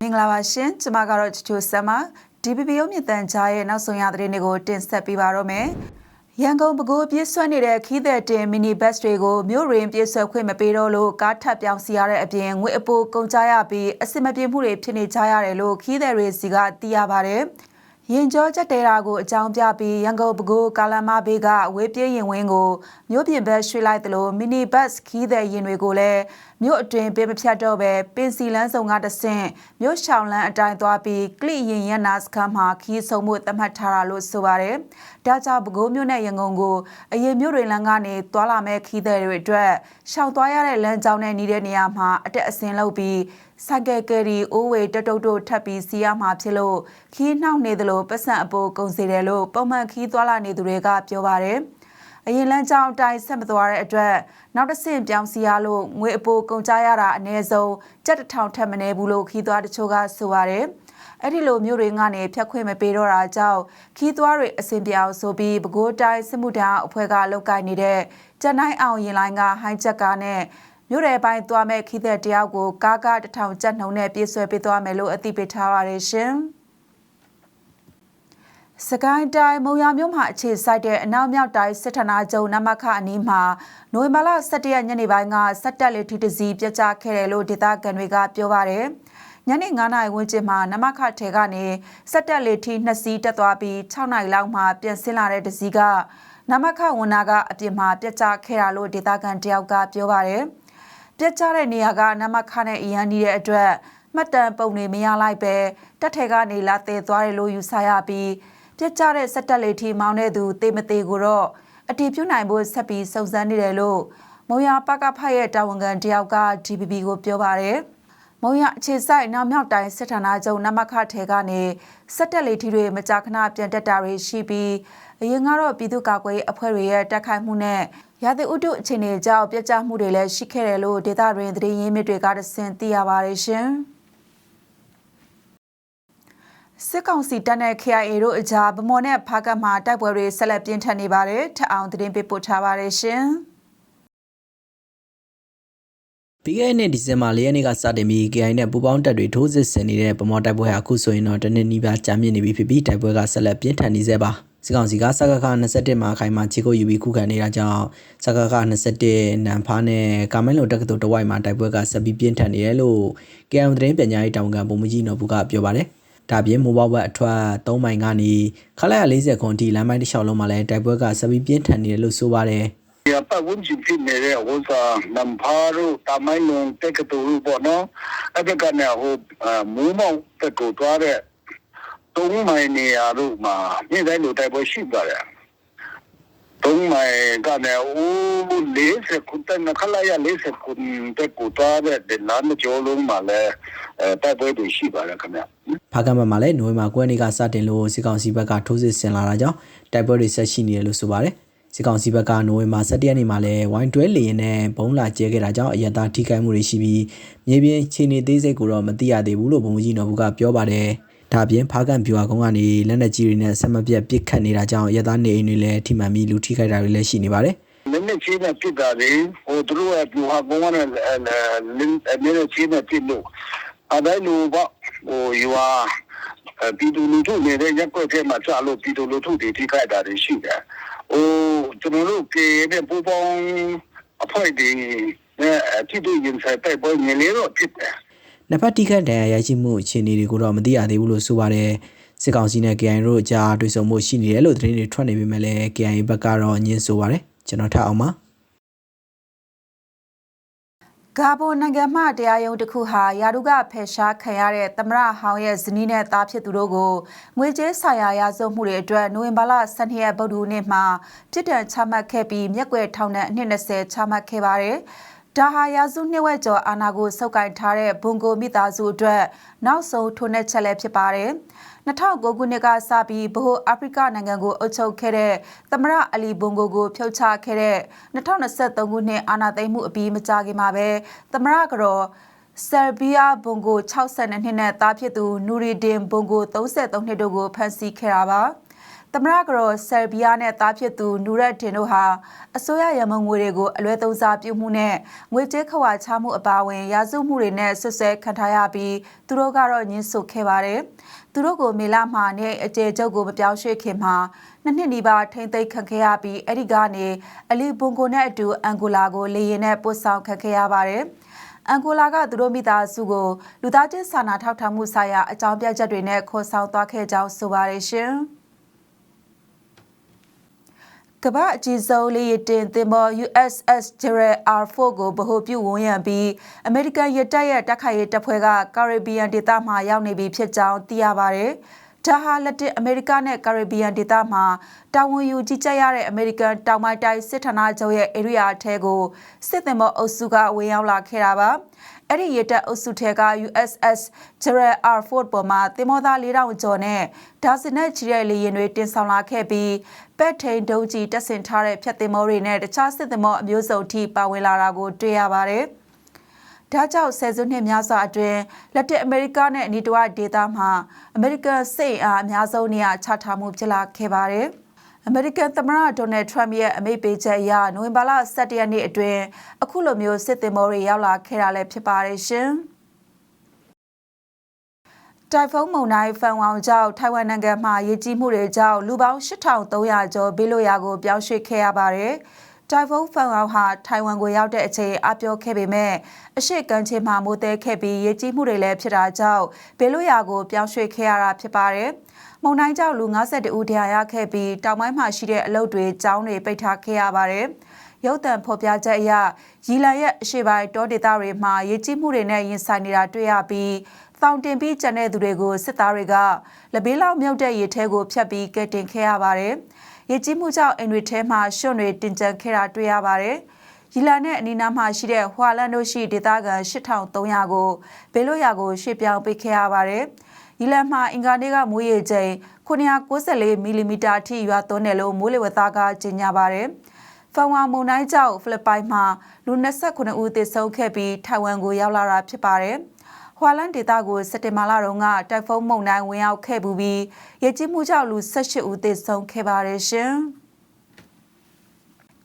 မင်္ဂလာပါရှင်ကျွန်မကတော့ချချိုဆမ်မာ DPP ရုံးမြင့်တန်ကြားရဲ့နောက်ဆုံးရသတင်းတွေကိုတင်ဆက်ပေးပါတော့မယ်ရန်ကုန်ပဲခူးပြည့်စွက်နေတဲ့ခီးသက်တင်မီနီဘတ်တွေကိုမြို့ရင်းပြည့်စွက်ခွင့်မပေးတော့လို့ကားထပ်ပြောင်းစီရတဲ့အပြင်ငွေအပိုကုန်ကြရပြီးအစင်မပြေမှုတွေဖြစ်နေကြရတယ်လို့ခီးသက်တွေစီကသိရပါတယ် ရင်ကျော်ချက်တဲတာကိုအကြောင်းပြပြီးရန်ကုန်ပဲခူးကာလမဘေးကဝေးပြေးရင်ဝင်းကိုမြို့ပြင်ဘက်ရွှေ့လိုက်သလိုမီနီဘတ်ခီးတဲ့ရင်တွေကိုလည်းမြို့အတွင်းပေးမဖြတ်တော့ပဲပင်စီလန်းဆောင်ကတဆင့်မြို့ရှောင်းလန်းအတိုင်းသွားပြီးကလိရင်ရန်နာစခန်းမှာခီးဆုံမှုသတ်မှတ်ထားတာလို့ဆိုပါတယ်။ဒါကြောင့်ပဲခူးမြို့နဲ့ရန်ကုန်ကိုအရင်မြို့တွေလမ်းကနေသွားလာမဲ့ခီးတဲ့တွေအတွက်ရှောင်သွားရတဲ့လမ်းကြောင်းနဲ့နေတဲ့နေရာမှာအတက်အဆင်းလုပ်ပြီး ဆိုင်ကယ်ကယ်ရီအိုးဝေတတုတ်တို့ထပ်ပြီးစီးရမှာဖြစ်လို့ခီးနှောက်နေသလိုပတ်စံအပိုးကုန်စေတယ်လို့ပုံမှန်ခီးသွားလာနေသူတွေကပြောပါတယ်။အရင်လမ်းကြောင်းအတိုင်းဆက်မသွားတဲ့အတွက်နောက်တစ်ဆင့်ပြောင်းစီရလို့ငွေအပိုးကုန်ကြရတာအနည်းဆုံးကြက်တစ်ထောင်ထက်မနည်းဘူးလို့ခီးသွားတချို့ကဆိုပါတယ်။အဲ့ဒီလိုမျိုးတွေကနေဖြတ်ခွင့်မပေးတော့တာကြောင့်ခီးသွားတွေအဆင်ပြေအောင်ဆိုပြီးပဲခူးတိုင်းစစ်မှုထမ်းအဖွဲ့ကလောက်ကိုင်းနေတဲ့ကျန်နိုင်အောင်ရင်လိုင်းကဟိုင်းချက်ကားနဲ့ မြို့နယ်ပိုင်းသွားမဲ့ခီးသက်တယောက်ကိုကားကတစ်ထောင်ကျပ်နှုံနဲ့ပြေးဆွဲပေးသွားမယ်လို့အသိပေးထားပါတယ်ရှင်။စကိုင်းတိုင်းမုံရမြို့မှာအခြေစိုက်တဲ့အနောက်မြောက်တိုင်းစစ်ဌာနချုပ်နမခအနီးမှာနိုဝင်ဘာလ17ရက်ညနေပိုင်းကစက်တက်လေထီတစီပြစ်ကျခဲ့တယ်လို့ဒေသခံတွေကပြောပါတယ်။ညနေ9နာရီဝန်းကျင်မှာနမခထဲကနေစက်တက်လေထီ2စီးတက်သွားပြီး6နာရီလောက်မှပြန်ဆင်းလာတဲ့တစီးကနမခဝန်နာကအပြင်မှာပြစ်ကျခဲ့တာလို့ဒေသခံတယောက်ကပြောပါတယ်။ ပြစ်ကျတဲ့နေရာကနမခနဲ့အရန်နေတဲ့အတွက်မှတ်တမ်းပုံတွေမရလိုက်ပဲတက်ထဲကနေလာသေးသွားတယ်လို့ယူဆရပြီးပြစ်ကျတဲ့စက်တက်လေးထီမောင်းတဲ့သူတေမသေးကိုတော့အတီးပြုတ်နိုင်ဖို့ဆက်ပြီးစုံစမ်းနေတယ်လို့မုံရပကဖရဲ့တာဝန်ခံတယောက်က DPP ကိုပြောပါတယ်။မုံရအခြေဆိုင်နောက်မြောက်တိုင်းစစ်ဌာနချုပ်နမခထဲကနေစက်တက်လေးထီတွေမကြာခဏပြန်တက်တာတွေရှိပြီးအရင်ကတော့ပြည်သူ့ကာကွယ်ရေးအဖွဲ့တွေရဲ့တက်ခိုက်မှုနဲ့ ရာသီဥတုအခြေအနေကြောင့်ပြက်ကျမှုတွေလည်းရှိခဲ့တယ်လို့ဒေသတွင်သတင်းရင်းမြစ်တွေကတဆင့်သိရပါတယ်ရှင်။စစ်ကောင်စီတပ်နဲ့ KIA တို့အကြားဗမော်နဲ့ဖားကတ်မှာတိုက်ပွဲတွေဆက်လက်ပြင်းထန်နေပါတယ်ထပ်အောင်သတင်းပေးပို့ထားပါတယ်ရှင်ပြီးခဲ့တဲ့နှစ်ဒီဇင်ဘာ၄ရက်နေ့ကစတင်ပြီး KI နဲ့ပူးပေါင်းတပ်တွေထိုးစစ်ဆင်နေတဲ့ဗမော်တိုက်ပွဲဟာအခုဆိုရင်တော့တနစ်နီးပါးကြာမြင့်နေပြီဖြစ်ပြီးတိုက်ပွဲကဆက်လက်ပြင်းထန်နေဆဲပါ စစ်ကောင်စီကစကခ21မှာခိုင်မှာခြေကုပ်ယူပြီးခုခံနေတာကြောင့်စကခ21နန်ဖားနဲ့ကာမိုင်းလုံတက္ကသိုလ်တဝိုက်မှာတိုက်ပွဲကဆက်ပြီးပြင်းထန်နေတယ်လို့ KM သတင်းပညာရေးတာဝန်ခံပုံမကြီးနော်ဘူးကပြောပါတယ်ဒါပြင်မိုဘိုင်းဘက်အထွက်3မိုင်ကနေခလာရ40ခွန်အထိလမ်းပိုင်းတစ်လျှောက်လုံးမှာလည်းတိုက်ပွဲကဆက်ပြီးပြင်းထန်နေတယ်လို့ဆိုပါတယ်ရပတ်ဝန်းကျင်ဖြစ်နေတဲ့ဟိုစာနမ်ဖာရိုတမိုင်းလုံးတက်ကတူပေါ့နော်အဲ့ဒါကလည်းဟိုမူးမောင်တက်ကိုသွားတဲ့ သုံးမိုင်နေရာတို့မှာနေ့တိုင်းလိုတိုက်ပွဲရှိပါတယ်သုံးမိုင်ကလည်းဟို40ခုတနခလာရ40ခုတက်ကိုသွားတဲ့လမ်းကြောလုံးမှာလည်းတိုက်ပွဲတွေရှိပါတယ်ခင်ဗျဖားကံဘက်မှာလည်းနိုဝင်ဘာ9ရက်နေ့ကစတင်လို့စစ်ကောင်စီဘက်ကထိုးစစ်ဆင်လာတာကြောင့်တိုက်ပွဲတွေဆက်ရှိနေတယ်လို့ဆိုပါတယ်စစ်ကောင်စီဘက်ကနိုဝင်ဘာ17ရက်နေ့မှာလည်းဝိုင်းတွဲလေရင်နဲ့ဘုံလာကျဲခဲ့တာကြောင့်အရတာထိခိုက်မှုတွေရှိပြီးမြေပြင်ခြေနေသေးစိတ်ကိုတော့မသိရသေးဘူးလို့ဘုံကြီးနော်ဘူးကပြောပါတယ် ဒါပြင်ဖားကန်ဗျူဟာကုန်းကနေလက်နက်ကြီးတွေနဲ့ဆက်မပြတ်ပစ်ခတ်နေတာကြောင့်ရသားနေအိမ်တွေလည်းထိမှန်ပြီးလူထိခိုက်တာတွေလည်းရှိနေပါတယ်နည်းနည်းချင်းနဲ့ပြစ်တာလေဟိုသူတို့ကပြူဟာဘုံကလည်းနည်းနည်းချင်းနဲ့ပြစ်လို့အတိုင်းလိုပေါ့ဟိုယူဟာပြည်သူလူထုနေတဲ့ရက်ွက်ထဲမှာကြာလို့ပြည်သူလူထုတွေထိခိုက်တာတွေရှိတယ်ဟိုကျွန်တော်တို့ကေတဲ့ပူပေါင်းအဖွဲ့တွေနဲ့တိတိရင်ဆိုင်တိုက်ပွဲငယ်လေးတော့ဖြစ်တယ် နှစ်ဖက်တိခတ်ဒဏ်ရာရရှိမှုအခြေအနေတွေကိုတော့မသိရသေးဘူးလို့ဆိုပါတယ်စစ်ကောင်စီနဲ့ KIA တို့အကြားတွေ့ဆုံမှုရှိနေတယ်လို့သတင်းတွေထွက်နေပေမဲ့လည်း KIA ဘက်ကတော့ညင်းဆိုပါတယ်ကျွန်တော်ထပ်အောင်ပါဂါဘွန်နိုင်ငံမှတရားရုံးတစ်ခုဟာယာရုကဖယ်ရှားခံရတဲ့သမရဟောင်းရဲ့ဇနီးနဲ့သားဖြစ်သူတို့ကိုငွေကြေးဆိုင်ရာရာဇဝမှုတွေအတွက်နိုဝင်ဘာလ12ရက်ဗုဒ္ဓဟူးနေ့မှာပြစ်ဒဏ်ချမှတ်ခဲ့ပြီးမျက်ကွယ်ထောင်ဒဏ်အနှစ်20ချမှတ်ခဲ့ပါတယ်။ ဒါဟာရာစုနှစ်ဝက်ကျော်အာဏာကိုစုပ်ကိုင်ထားတဲ့ဘွန်ကိုမိသားစုအတွက် နောက်ဆုံးထိုးနှက်ချက်လည်းဖြစ်ပါတယ်။2009ခုနှစ်ကစပြီးဗဟိုအာဖရိကနိုင်ငံကိုအုပ်ချုပ်ခဲ့တဲ့သမရအလီဘွန်ဂိုကိုဖျောက်ချခဲ့တဲ့2023ခုနှစ်အာဏာသိမ်းမှုအပြီးမကြာခင်မှာပဲသမရကတော့ဆာဘီးယားဘွန်ဂို62နှစ်နဲ့သားဖြစ်သူနူရီဒင်ဘွန်ဂို33နှစ်တို့ကိုဖမ်းဆီးခဲ့တာပါ သမရကရောဆယ်ဘီယာနဲ့တားဖြစ်သူနူရက်တင်တို့ဟာအစိုးရရမုံငွေတွေကိုအလွဲသုံးစားပြုမှုနဲ့ငွေကြေးခဝါချမှုအပါအဝင်ရာဇဝမှုတွေနဲ့ဆွဆွဲခံထားရပြီးသူတို့ကတော့ညှင်းဆုတ်ခဲ့ပါတယ်။သူတို့ကိုမေလာမှာနဲ့အကျေကျုပ်ကိုမပြောင်းရွှေ့ခင်မှာနှစ်နှစ်နီးပါးထိမ့်သိမ်းခံခဲ့ရပြီးအဲ့ဒီကနေအလီဘွန်ကိုနဲ့အတူအန်ဂိုလာကိုလေရင်နဲ့ပို့ဆောင်ခံခဲ့ရပါတယ်။အန်ဂိုလာကသူတို့မိသားစုကိုလူသားချင်းစာနာထောက်ထားမှုဆိုင်ရာအကြောင်းပြချက်တွေနဲ့ခေါ်ဆောင်သွားခဲ့ကြောင်းဆိုပါတယ်ရှင်။ ကမ္ဘာအကြီးဆုံးလေယာဉ်တင်သင်္ဘော USS Gerald R. Ford ကိုဗဟိုပြုဝန်ရံပြီးအမေရိကန်ရတပ်ရဲ့တပ်ခိုင်ရေးတပ်ဖွဲ့ကကာရစ်ဘီယံဒေသမှာရောက်နေပြီဖြစ်ကြောင်းသိရပါတယ်။ ဒါဟာလက်တင်အမေရိကနဲ့ကာရစ်ဘီယံဒေသမှာတာဝန်ယူကြီးကြပ်ရတဲ့အမေရိကန်တောင်ပိုင်းတိုင်းစစ်ဌာနချုပ်ရဲ့ area အထဲကိုစစ်သင်္ဘောအုပ်စုကဝင်ရောက်လာခဲ့တာပါ။အဲ့ဒီရတပ်အုပ်စုထဲက USS Gerald R. Ford ပေါ်မှာသင်္ဘောသား4000ကျော်နဲ့ဒါဇင်နဲ့ချီတဲ့လေယာဉ်တွေတင်ဆောင်လာခဲ့ပြီးပက်ထိန်ဒုံးကြီးတပ်ဆင်ထားတဲ့ဖြတ်သင်္ဘောတွေနဲ့တခြားစစ်သင်္ဘောအမျိုးစုံထိပါဝင်လာတာကိုတွေ့ရပါတယ်။ ဒါကြောင့်ဆယ်စုနှစ်များစွာအတွင်းလက်တက်အမေရိကနဲ့အနီးတစ်ဝိုက်ဒေသမှာအမေရိကန်စိတ်အားအများဆုံးနေရာချထားမှုဖြစ်လာခဲ့ပါတယ်။အမေရိကန်သမ္မတဒေါ်နယ်ထရမ့်ရဲ့အမိန့်ပေးချက်အရနိုဝင်ဘာလ17ရက်နေ့အတွင်းအခုလိုမျိုးစစ်သင်္ဘောတွေရောက်လာခဲ့တာလည်းဖြစ်ပါတယ်ရှင်။တိုင်ဖုန်းမုန်တိုင်းဖန်ဝေါင်ကြောင့်ထိုင်ဝမ်နိုင်ငံမှာရေကြီးမှုတွေကြောင့်လူပေါင်း8300ကျော်ဘေးလွတ်ရာကိုပြောင်းရွှေ့ခဲ့ရပါတယ်။ တိုင်ဖုန်းဖန်ဝေါင်ဟာထိုင်ဝမ်ကိုရောက်တဲ့အချိန်အပြောခဲ့ပေမဲ့အရှိကမ်းခြေမှာမိုးတဲခဲ့ပြီးရေကြီးမှုတွေလည်းဖြစ်တာကြောင့်ဘေးလွတ်ရာကိုပြောင်းရွှေ့ခဲ့ရတာဖြစ်ပါတယ်။မုန်တိုင်းကြောင့်လူ52ဦးဒဏ်ရာရခဲ့ပြီးတောင်ပိုင်းမှာရှိတဲ့အလုပ်တွေကျောင်းတွေပိတ်ထားခဲ့ရပါတယ်။ရုပ်သံဖော်ပြချက်အရရီလန်ရဲ့အရှိပိုင်းတောဒေသတွေမှာရေကြီးမှုတွေနဲ့ရင်ဆိုင်နေတာတွေ့ရပြီးတောင်တင်ပြီးကျန်တဲ့သူတွေကိုစစ်သားတွေကလဘေးလောက်မြုပ်တဲ့ရေထဲကိုဖြတ်ပြီးကယ်တင်ခဲ့ရပါတယ်။ ရေကြီးမှုကြောင့်အိမ်တွေထဲမှာရွှွန့်တွေတင်ကျန်ခဲ့တာတွေ့ရပါတယ်။ရီလာနဲ့အနီးနားမှာရှိတဲ့ဟွာလန်တို့ရှိဒေသခံ8300ကိုဘေးလို့ရာကိုရွှေ့ပြောင်းပေးခဲ့ရပါတယ်။ရီလန်မှာအင်္ဂါနေ့ကမိုးရေချိန်994မီလီမီတာအထိရွာသွန်းတယ်လို့မိုးလေဝသကကြေညာပါတယ်။ဖန်ဝါမုန်တိုင်းကြောင့်ဖိလစ်ပိုင်မှာလူ29ဦးသေဆုံးခဲ့ပြီးထိုင်ဝမ်ကိုရောက်လာတာဖြစ်ပါတယ်။ ဟွာလန်ဒေတာကိုစက်တင်ဘာလတုန်းကတိုက်ဖုန်းမုန်တိုင်းဝင်ရောက်ခဲ့ပူပြီးရေကြီးမှုကြောင့်လူ18ဦးသေဆုံးခဲ့ပါတယ်ရှင်။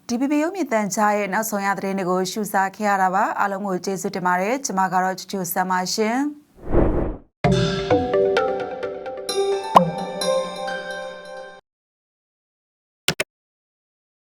DPP ရုပ်မြင့်တန်ကြားရဲ့နောက်ဆုံးရသတင်းတွေကိုရှုစားခဲ့ရတာပါအားလုံးကိုကျေးဇူးတင်ပါတယ်ကျွန်မကတော့ချူချူဆမ်းပါရှင်။